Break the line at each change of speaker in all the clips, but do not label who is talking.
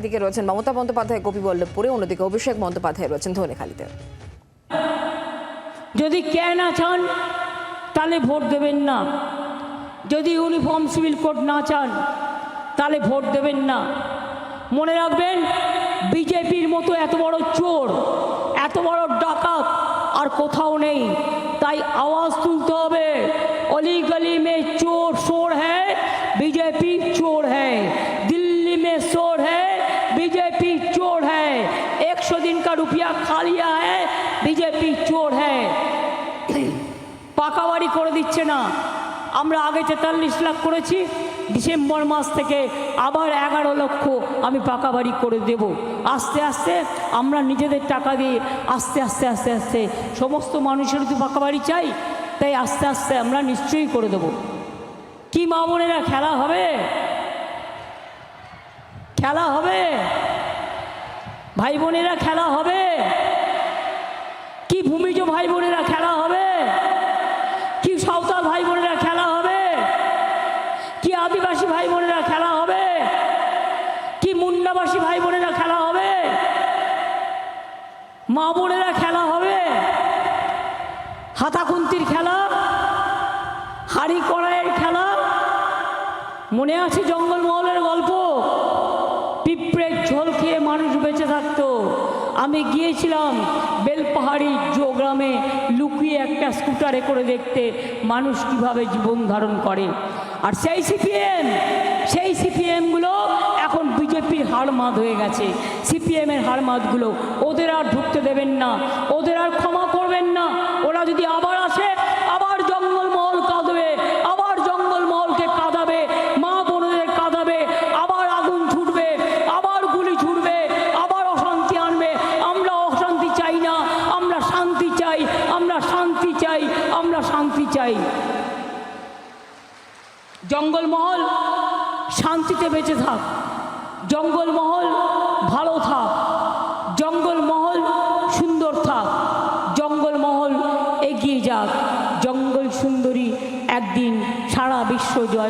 একদিকে রয়েছেন মমতা বন্দ্যোপাধ্যায়, গোপী বল্লভপুরে, অন্যদিকে অভিষেক বন্দ্যোপাধ্যায় রয়েছেন ধনেখালিতে।
যদি কে না চান তাহলে ভোট দেবেন না। যদি ইউনিফর্ম সিভিল কোড না চান, তাহলে ভোট দেবেন না। মনে রাখবেন, বিজেপির মতো এত বড় চোর, এত বড় ডাকাত আর কোথাও নেই। তাই আওয়াজ তুলতে হবে অলি গলি মে দিচ্ছে না। আমরা আগে তেতাল্লিশ লাখ করেছি, ডিসেম্বর মাস থেকে আবার এগারো লক্ষ আমি পাকা বাড়ি করে দেব। আস্তে আস্তে আমরা নিজেদের টাকা দিয়ে আস্তে আস্তে আস্তে আস্তে সমস্ত মানুষের তো পাকা বাড়ি চাই, তাই আস্তে আস্তে আমরা নিশ্চয়ই করে দেব। কি মা বোনেরা, খেলা হবে? খেলা হবে? ভাই বোনেরা, খেলা হবে কি ভূমিজ ভাই বোনেরা খেলা হবে কি সাঁওতাল ভাই বোনেরা খেলা হবে কি আদিবাসী ভাই বোনেরা খেলা হবে কি মুন্ডাবাসী ভাই বোনেরা খেলা হবে মা বোনেরা খেলা হবে হাতাকুন্তির খেলা? হাড়ি কড়াইয়ের খেলা? মনে আছে জঙ্গলমহলের গল্প? পিঁপড়ের ঝোল খেয়ে মানুষ বেঁচে থাকতো। আমি গিয়েছিলাম বেলপাহাড়ি জো গ্রামে লুকিয়ে একটা স্কুটারে করে দেখতে মানুষ কীভাবে জীবন ধারণ করে। আর সেই সিপিএম, সেই সিপিএমগুলো এখন বিজেপির হাড়মাদ হয়ে গেছে। সিপিএমের হাড়মাদগুলো ওদের আর ঢুকতে দেবেন না। ওদের আর ক্ষমা করবেন না। ওরা যদি আবার আসে, আবার জঙ্গলমহল কাঁদবে, আবার জঙ্গলমহলকে কাঁদাবে, মা বোনদের কাঁদাবে, আবার আগুন ছুটবে, আবার গুলি ছুটবে, আবার অশান্তি আনবে। আমরা অশান্তি চাই না, আমরা শান্তি চাই, আমরা শান্তি চাই, আমরা শান্তি চাই। জঙ্গলমহল শান্তিতে বেঁচে থাক। জঙ্গলমহল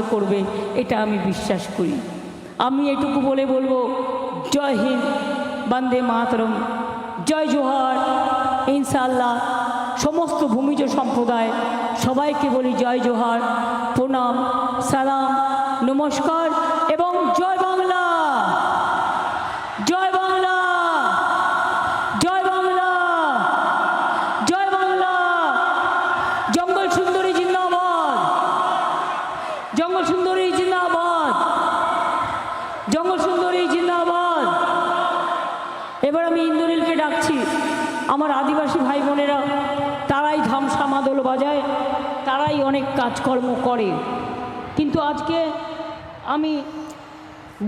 জয় করবে, এটা আমি বিশ্বাস করি। আমি এটুকু বলে বলব, জয় হিন্দ, বন্দে মাতরম, জয় জোহার। ইনশাল্লাহ সমস্ত ভূমিজ সম্প্রদায়, সবাইকে বলি জয় জোহার, প্রণাম, সালাম, নমস্কার এবং জয় বাংলা জয় বাংলা জয় বাংলা জয় বাংলা জঙ্গল সুন্দরী জিন্দাবাদ জঙ্গল সুন্দরী জিন্দাবাদ জঙ্গল সুন্দরী জিন্দাবাদ এবার ডাকছি। আমার আদিবাসী ভাই বোনেরা তারাই ধামসা মাদল বাজায় তারাই অনেক কাজকর্ম করে। কিন্তু আজকে আমি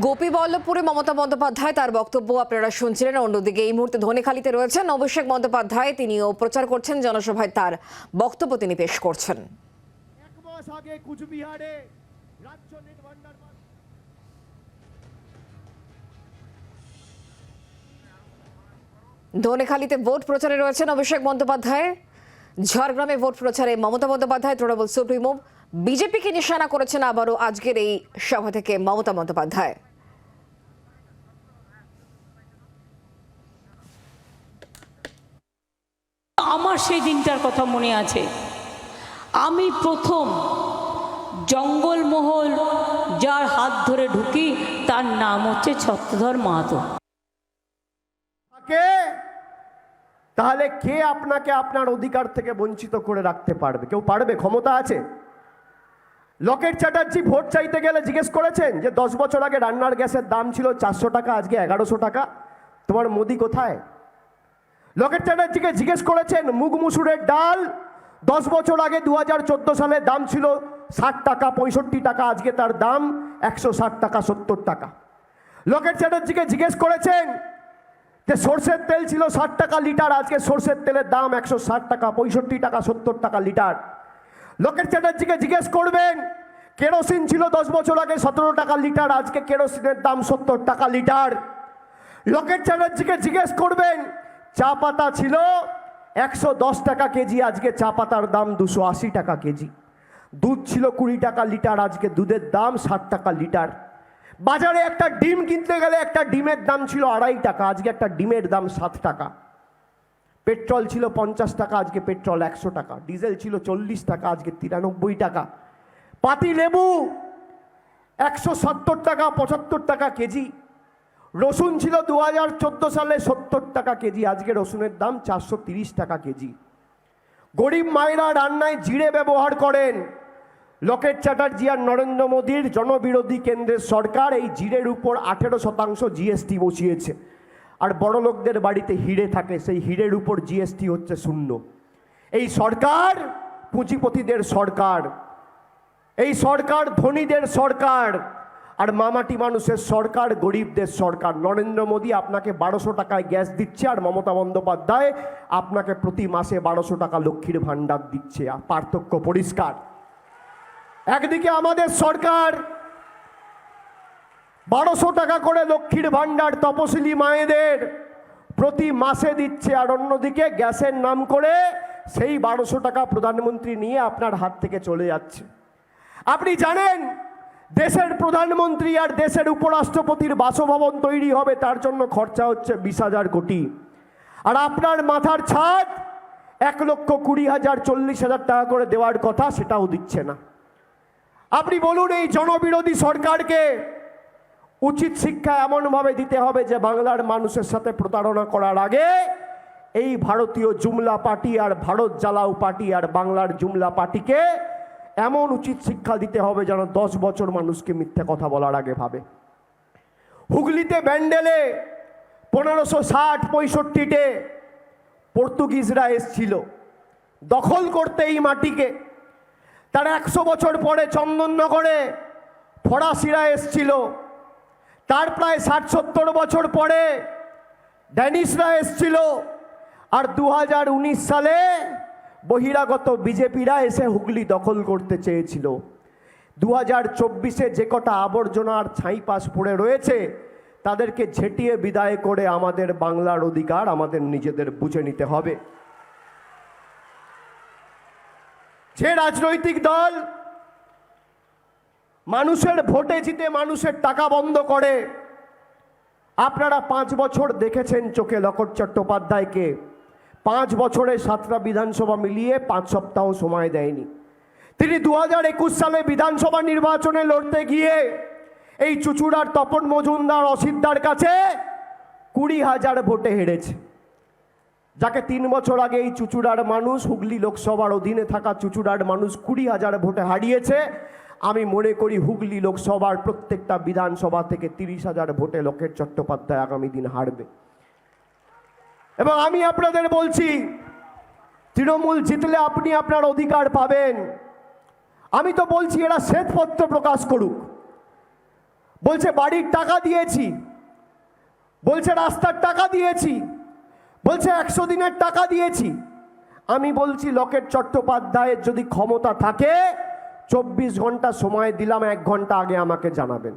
গোপী বল্লভপুরে মমতা বন্দ্যোপাধ্যায় তার বক্তব্য আপনারা শুনছিলেন। অন্যদিকে এই মুহূর্তে ধনেখালিতে রয়েছেন অভিষেক বন্দ্যোপাধ্যায়। তিনিও প্রচার করছেন জনসভায় তার বক্তব্য তিনি পেশ করছেন।
এক মাস আগে কুচবিহারে রাজ্য
ধনেখালিতে ভোট প্রচারে রয়েছেন অভিষেক বন্দ্যোপাধ্যায়। ঝাড়গ্রামে ভোট প্রচারে মমতা বন্দ্যোপাধ্যায়, তৃণমূল সুপ্রিমো। বিজেপিকে নিশানা করেছেন আবারও আজকের এই সভা থেকে মমতা বন্দ্যোপাধ্যায়।
আমার সেই দিনটার কথা মনে আছে। আমি প্রথম জঙ্গলমহল যার হাত ধরে ঢুকি, তার নাম হচ্ছে ছত্রধর মাহাতো
থাকে তাহলে কে আপনাকে আপনার অধিকার থেকে বঞ্চিত করে রাখতে পারবে? কেউ পারবে? ক্ষমতা আছে? লকেট চ্যাটার্জি ভোট চাইতে গেলে জিজ্ঞেস করেছেন যে দশ বছর আগে রান্নার গ্যাসের দাম ছিল চারশো টাকা, আজকে এগারোশো টাকা। তোমার মোদি কোথায়? লকেট চ্যাটার্জিকে জিজ্ঞেস করেছেন, মুগ মুসুরের ডাল দশ বছর আগে দু হাজার সালে দাম ছিল ষাট টাকা, পঁয়ষট্টি টাকা, আজকে তার দাম একশো ষাট টাকা, সত্তর টাকা। লকেট চ্যাটার্জিকে জিজ্ঞেস করেছেন যে সর্ষের তেল ছিল ষাট টাকা লিটার, আজকে সর্ষের তেলের দাম একশো ষাট টাকা, পঁয়ষট্টি টাকা, সত্তর টাকা লিটার। লোকের চ্যাটার্জিকে জিজ্ঞেস করবেন, কেরোসিন ছিল দশ বছর আগে সতেরো টাকা লিটার, আজকে কেরোসিনের দাম সত্তর টাকা লিটার। লোকের চ্যাটার্জিকে জিজ্ঞেস করবেন, চা পাতা ছিল একশো দশ টাকা কেজি, আজকে চা পাতার দাম দুশো আশি টাকা কেজি। দুধ ছিল কুড়ি টাকা লিটার, আজকে দুধের দাম ষাট টাকা লিটার। বাজারে একটা ডিম কিনতে গেলে একটা ডিমের দাম ছিল আড়াই টাকা, আজকে একটা ডিমের দাম সাত টাকা। পেট্রোল ছিল পঞ্চাশ টাকা, আজকে পেট্রোল একশো টাকা। ডিজেল ছিল চল্লিশ টাকা, আজকে তিরানব্বই টাকা। পাতি লেবু একশো সত্তর টাকা, পঁচাত্তর টাকা কেজি। রসুন ছিল দু হাজার চোদ্দ সালে সত্তর টাকা কেজি, আজকে রসুনের দাম চারশো তিরিশ টাকা কেজি। গরিব মায়েরা রান্নায় জিরে ব্যবহার করেন। লোকেট চ্যাটার্জি আর নরেন্দ্র মোদীর জনবিরোধী কেন্দ্রের সরকার এই জিরের উপর আঠেরো শতাংশ জিএসটি বসিয়েছে। আর বড় লোকদের বাড়িতে হিরে থাকে, সেই হিরের উপর জিএসটি হচ্ছে শূন্য। এই সরকার পুঁজিপতিদের সরকার, এই সরকার ধনীদের সরকার, আর মামাটি মানুষের সরকার গরিবদের সরকার। নরেন্দ্র মোদী আপনাকে বারোশো টাকায় গ্যাস দিচ্ছে আর মমতা বন্দ্যোপাধ্যায় আপনাকে প্রতি মাসে বারোশো টাকা লক্ষ্মীর ভাণ্ডার দিচ্ছে। আর পার্থক্য পরিষ্কার। একদিকে আমাদের সরকার বারোশো টাকা করে লক্ষ্মীর ভাণ্ডার তপশিলি মায়েদের প্রতি মাসে দিচ্ছে, আর অন্যদিকে গ্যাসের নাম করে সেই বারোশো টাকা প্রধানমন্ত্রী নিয়ে আপনার হাত থেকে চলে যাচ্ছে। আপনি জানেন, দেশের প্রধানমন্ত্রী আর দেশের উপরাষ্ট্রপতির বাসভবন তৈরি হবে, তার জন্য খরচা হচ্ছে বিশ হাজার কোটি। আর আপনার মাথার ছাদ এক লক্ষ কুড়ি হাজার চল্লিশ হাজার টাকা করে দেওয়ার কথা সেটাও দিচ্ছে না। আপনি বলুন এই জনবিরোধী সরকারকে উচিত শিক্ষা এমনভাবে দিতে হবে যে বাংলার মানুষের সাথে প্রতারণা করার আগে এই ভারতীয় জুমলা পার্টি আর ভারত জ্বালাও পার্টি আর বাংলার জুমলা পার্টিকে এমন উচিত শিক্ষা দিতে হবে যেন দশ বছর মানুষকে মিথ্যে কথা বলার আগে ভাবে। হুগলিতে ব্যান্ডেলে পনেরোশো ষাট পঁয়ষট্টিতে পর্তুগিজরা এসছিল। দখল করতে এই মাটিকে তার একশো বছর পরে চন্দননগরে ফরাসিরা এসছিল। তার প্রায় ষাট সত্তর বছর পরে ড্যানিশরা এসছিল। আর দু হাজার উনিশ সালে বহিরাগত বিজেপিরা এসে হুগলি দখল করতে চেয়েছিল। দু হাজার চব্বিশে যে কটা আবর্জনা আর ছাই পাশ পড়ে রয়েছে, তাদেরকে ঝেঁটিয়ে বিদায় করে আমাদের বাংলার অধিকার আমাদের নিজেদের বুঝে নিতে হবে। যে রাজনৈতিক দল মানুষের ভোটে জিতে মানুষের টাকা বন্ধ করে, আপনারা পাঁচ বছর দেখেছেন চোখে লকট চট্টোপাধ্যায়কে। পাঁচ বছরে সাতটা বিধানসভা মিলিয়ে পাঁচ সপ্তাহ সময় দেয়নি। তিনি দু হাজার একুশ সালে বিধানসভা নির্বাচনে লড়তে গিয়ে এই চুচুড়ার তপন মজুমদার অসিদ্দার কাছে কুড়ি হাজার ভোটে হেরেছে। যাকে তিন বছর আগে এই চুচুড়ার মানুষ, হুগলি লোকসভার অধীনে থাকা চুচুড়ার মানুষ কুড়ি হাজার ভোটে হারিয়েছে, আমি মনে করি হুগলি লোকসভার প্রত্যেকটা বিধানসভা থেকে তিরিশ হাজার ভোটে লোকের চট্টোপাধ্যায় আগামী দিন হারবে। এবং আমি আপনাদের বলছি, তৃণমূল জিতলে আপনি আপনার অধিকার পাবেন। আমি তো বলছি এরা শ্বেতপত্র প্রকাশ করুক। বলছে বাড়ির টাকা দিয়েছি, বলছে রাস্তার টাকা দিয়েছি বলছে, একশো দিনের টাকা দিয়েছি। আমি বলছি, লকেট চট্টোপাধ্যায়ের যদি ক্ষমতা থাকে, চব্বিশ ঘণ্টা সময় দিলাম, এক ঘণ্টা আগে আমাকে জানাবেন।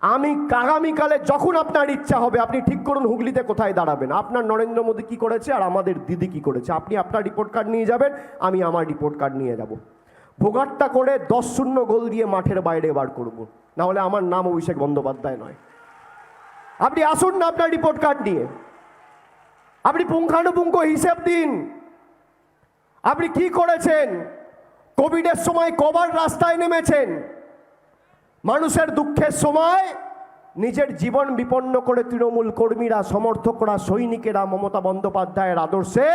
আমি আগামীকালে যখন আপনার ইচ্ছা হবে, আপনি ঠিক করুন হুগলিতে কোথায় দাঁড়াবেন। আপনার নরেন্দ্র মোদী কী করেছে আর আমাদের দিদি কী করেছে? আপনি আপনার রিপোর্ট কার্ড নিয়ে যাবেন, আমি আমার রিপোর্ট কার্ড নিয়ে যাব। ভোগাটটা করে দশ শূন্য গোল দিয়ে মাঠের বাইরে বার করব। না হলে আমার নাম অভিষেক বন্দ্যোপাধ্যায় নয়। আপনি আসুন না আপনার রিপোর্ট কার্ড নিয়ে। আপনি পুঙ্খানুপুঙ্খ হিসেব দিন। আপনি কি করেছেন? কোভিডের সময় কবার রাস্তায় নেমেছেন? মানুষের দুঃখের সময় নিজের জীবন বিপন্ন করে তৃণমূল কর্মীরা, সমর্থকরা, সৈনিকেরা, মমতা বন্দ্যোপাধ্যায়ের আদর্শে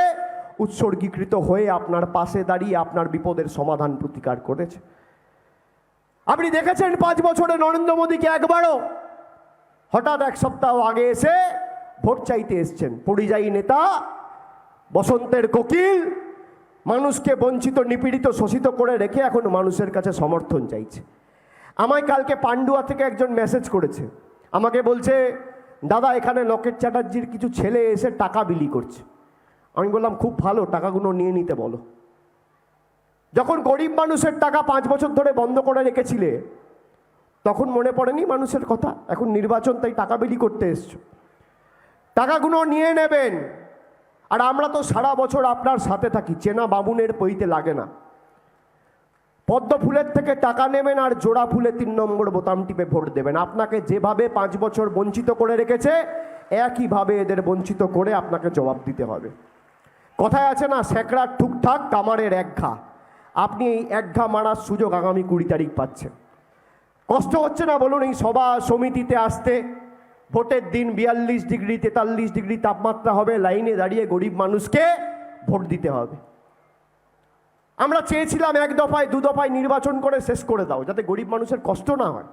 উৎসর্গীকৃত হয়ে আপনার পাশে দাঁড়িয়ে আপনার বিপদের সমাধান প্রতিকার করেছে। আপনি দেখেছেন পাঁচ বছরে নরেন্দ্র মোদীকে একবারও হঠাৎ এক সপ্তাহ আগে এসে ভোট চাইতে এসছেন। পরিযায়ী নেতা, বসন্তের কোকিল, মানুষকে বঞ্চিত, নিপীড়িত, শোষিত করে রেখে এখন মানুষের কাছে সমর্থন চাইছে। আমায় কালকে পান্ডুয়া থেকে একজন মেসেজ করেছে। আমাকে বলছে, দাদা, এখানে লকেট চ্যাটার্জির কিছু ছেলে এসে টাকা বিলি করছে। আমি বললাম, খুব ভালো, টাকাগুলো নিয়ে নিতে বলো। যখন গরিব মানুষের টাকা পাঁচ বছর ধরে বন্ধ করে রেখেছিলে, তখন মনে পড়েনি মানুষের কথা? এখন নির্বাচন, তাই টাকা বিলি করতে এসছো। টাকাগুলো নিয়ে নেবেন। আর আমরা তো সারা বছর আপনার সাথে থাকি, চেনা বামুনের পইতে লাগে না। পদ্ম ফুলের থেকে টাকা নেবেন আর জোড়া ফুলে তিন নম্বর বোতাম টিপে ভোট দেবেন। আপনাকে যেভাবে পাঁচ বছর বঞ্চিত করে রেখেছে, একইভাবে এদের বঞ্চিত করে আপনাকে জবাব দিতে হবে। কথায় আছে না স্যাকরার ঠুকঠাক, কামারের এক ঘা। আপনি এই এক ঘা মারার সুযোগ আগামী কুড়ি তারিখ পাচ্ছেন। কষ্ট হচ্ছে না, বলুন এই সভা সমিতিতে আসতে। ভোটের দিন বিয়াল্লিশ ডিগ্রি, তেতাল্লিশ ডিগ্রি তাপমাত্রা হবে, লাইনে দাঁড়িয়ে গরিব মানুষকে ভোট দিতে হবে। আমরা চেয়েছিলাম এক দফায়, দু দফায় নির্বাচন করে শেষ করে দাও, যাতে গরিব মানুষের কষ্ট না হয়।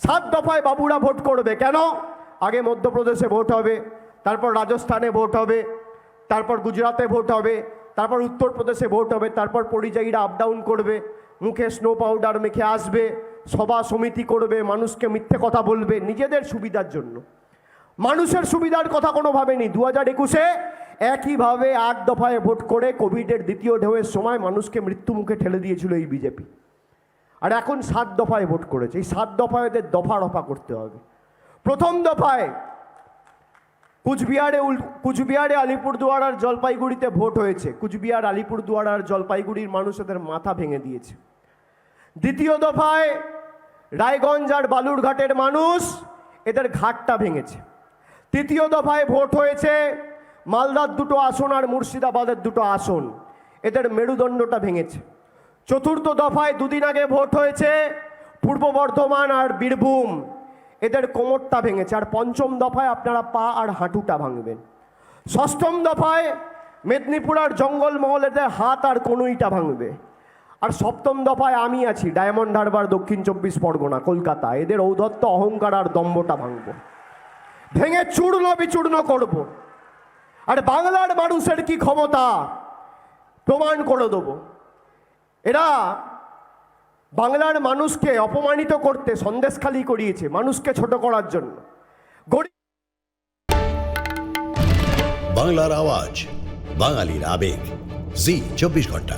সাত দফায় বাবুরা ভোট করবে, কেন? আগে মধ্যপ্রদেশে ভোট হবে, তারপর রাজস্থানে ভোট হবে, তারপর গুজরাটে ভোট হবে, তারপর উত্তরপ্রদেশে ভোট হবে, তারপর পরিযায়ীরা আপ ডাউন করবে, মুখে স্নো পাউডার মেখে আসবে সভা সমিতি করবে, মানুষকে মিথ্যে কথা বলবে নিজেদের সুবিধার জন্য। মানুষের সুবিধার কথা কোনো ভাবেনি। দু হাজার একুশে একইভাবে আট দফায় ভোট করে কোভিডের দ্বিতীয় ঢেউয়ের সময় মানুষকে মৃত্যু মুখে ঠেলে দিয়েছিল এই বিজেপি। আর এখন সাত দফায় ভোট করেছে। এই সাত দফায় ওদের দফা রফা করতে হবে। প্রথম দফায় কুচবিহারে কুচবিহারে আলিপুরদুয়ার আর জলপাইগুড়িতে ভোট হয়েছে। কুচবিহার, আলিপুরদুয়ার আর জলপাইগুড়ির মানুষ এদের মাথা ভেঙে দিয়েছে। দ্বিতীয় দফায় রায়গঞ্জ আর বালুরঘাটের মানুষ এদের ঘাটটা ভেঙেছে। তৃতীয় দফায় ভোট হয়েছে মালদার দুটো আসন আর মুর্শিদাবাদের দুটো আসন। এদের মেরুদণ্ডটা ভেঙেছে। চতুর্থ দফায় দুদিন আগে ভোট হয়েছে পূর্ব বর্ধমান আর বীরভূম। এদের কোমরটা ভেঙেছে। আর পঞ্চম দফায় আপনারা পা আর হাঁটুটা ভাঙবেন। ষষ্ঠম দফায় মেদিনীপুর আর জঙ্গলমহল এদের হাত আর কনুইটা ভাঙবে। আর সপ্তম দফায় আমি আছি, ডায়মন্ড হারবার দক্ষিণ চব্বিশ পরগনা, কলকাতা। এদের ঔদ্ধত্য, অহংকার আর দম্ভটা ভাঙব। ভেঙে চূর্ণ বিচূর্ণ করব। আর বাংলার মানুষের কি ক্ষমতা, প্রমাণ করে দেব। এরা বাংলার মানুষকে অপমানিত করতে সন্দেশখালি করিয়েছে, মানুষকে ছোট করার জন্য।
বাংলার আওয়াজ, বাঙালির আবেগ। জি, চব্বিশ ঘণ্টা।